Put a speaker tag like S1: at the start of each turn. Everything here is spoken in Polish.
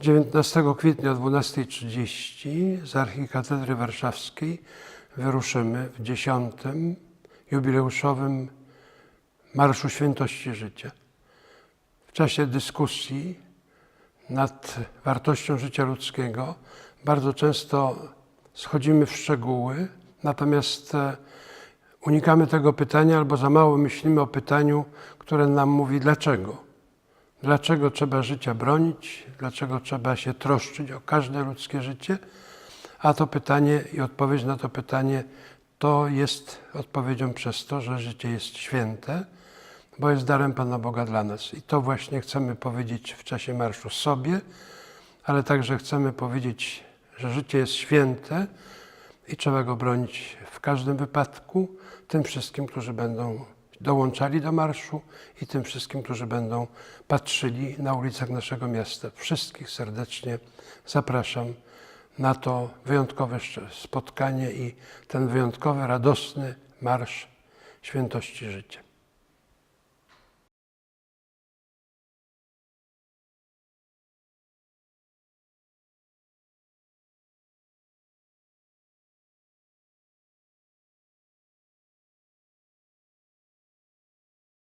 S1: 19 kwietnia o 12.30 z Archikatedry Warszawskiej wyruszymy w 10. jubileuszowym Marszu Świętości Życia. W czasie dyskusji nad wartością życia ludzkiego bardzo często schodzimy w szczegóły, natomiast e, unikamy tego pytania albo za mało myślimy o pytaniu, które nam mówi dlaczego. Dlaczego trzeba życia bronić, dlaczego trzeba się troszczyć o każde ludzkie życie, a to pytanie i odpowiedź na to pytanie to jest odpowiedzią przez to, że życie jest święte, bo jest darem Pana Boga dla nas. I to właśnie chcemy powiedzieć w czasie marszu sobie, ale także chcemy powiedzieć, że życie jest święte i trzeba go bronić w każdym wypadku, tym wszystkim, którzy będą dołączali do marszu i tym wszystkim, którzy będą patrzyli na ulicach naszego miasta. Wszystkich serdecznie zapraszam na to wyjątkowe spotkanie i ten wyjątkowy, radosny marsz świętości życia.